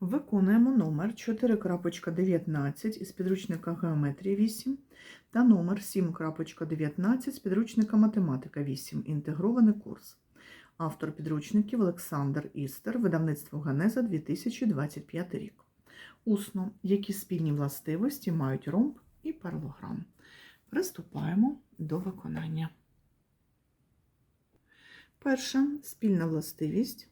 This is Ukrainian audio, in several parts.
Виконуємо номер 4.19 із підручника Геометрія 8 та номер 7.19 з підручника Математика 8. Інтегрований курс. Автор підручників Олександр Істер, видавництво Генеза 2025 рік. Усно, які спільні властивості мають ромб і паралограм. Приступаємо до виконання. Перша спільна властивість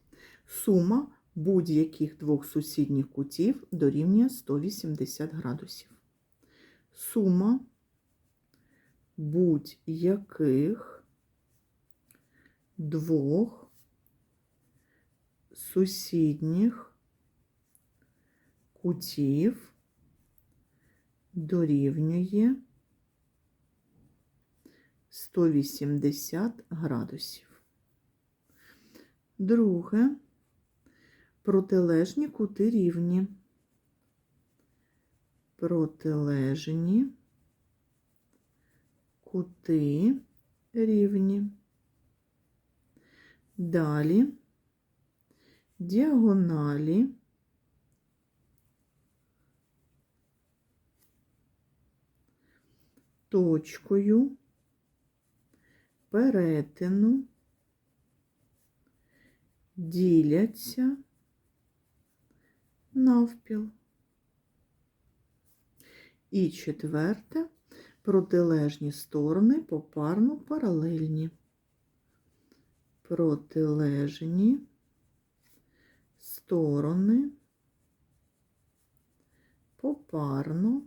сума будь-яких двох сусідніх кутів дорівнює 180 градусів. Сума будь-яких двох сусідніх кутів дорівнює 180 градусів. Друге протилежні кути рівні. Протилежні кути рівні. Далі діагоналі точкою перетину діляться навпіл. І четверте протилежні сторони попарно паралельні. Протилежні сторони попарно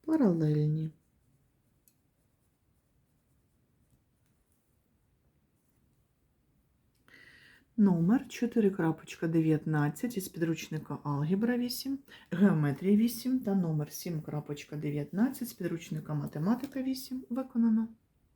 паралельні. Номер 4.19 із підручника Алгебра 8, Геометрія 8 та номер 7.19 з підручника Математика 8 виконано.